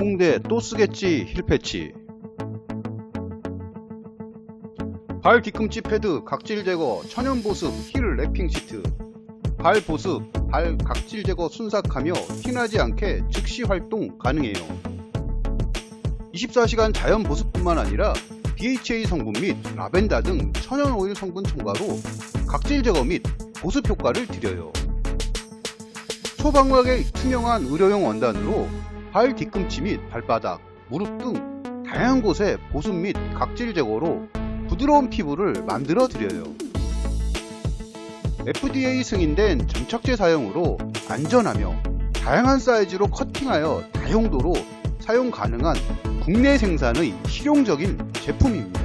홍대 또 쓰겠지 힐패치. 발 뒤꿈치 패드 각질 제거 천연 보습 힐 랩핑 시트. 발 보습 발 각질 제거 순삭하며 티나지 않게 즉시 활동 가능해요. 24시간 자연 보습뿐만 아니라 BHA 성분 및 라벤더 등 천연 오일 성분 첨가로 각질 제거 및 보습 효과를 드려요. 초방막의 투명한 의료용 원단으로 발 뒤꿈치 및 발바닥, 무릎 등 다양한 곳에 보습 및 각질 제거로 부드러운 피부를 만들어 드려요. FDA 승인된 점착제 사용으로 안전하며 다양한 사이즈로 커팅하여 다용도로 사용 가능한 국내 생산의 실용적인 제품입니다.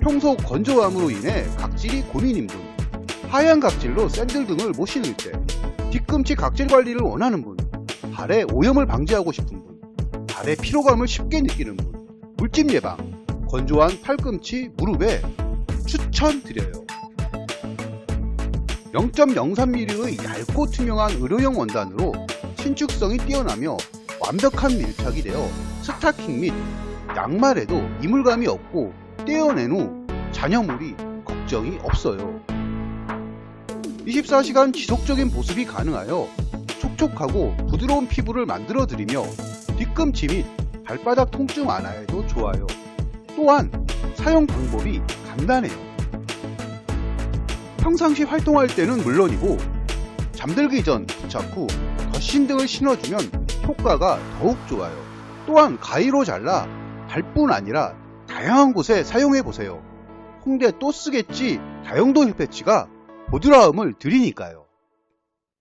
평소 건조함으로 인해 각질이 고민인 분, 하얀 각질로 샌들 등을 못 신을 때, 뒤꿈치 각질 관리를 원하는 분, 발의 오염을 방지하고 싶은 분, 발의 피로감을 쉽게 느끼는 분, 물집 예방, 건조한 팔꿈치, 무릎에 추천드려요. 0.03mm의 얇고 투명한 의료용 원단으로 신축성이 뛰어나며 완벽한 밀착이 되어 스타킹 및 양말에도 이물감이 없고 떼어낸 후 잔여물이 걱정이 없어요. 24시간 지속적인 보습이 가능하여 촉촉하고 부드러운 피부를 만들어 드리며 뒤꿈치 및 발바닥 통증 완화에도 좋아요. 또한 사용 방법이 간단해요. 평상시 활동할 때는 물론이고 잠들기 전 부착 후 덧신 등을 신어주면 효과가 더욱 좋아요. 또한 가위로 잘라 발뿐 아니라 다양한 곳에 사용해 보세요. 홍대 또 쓰겠지 다용도 힐패치가 보드라움을 드리니까요.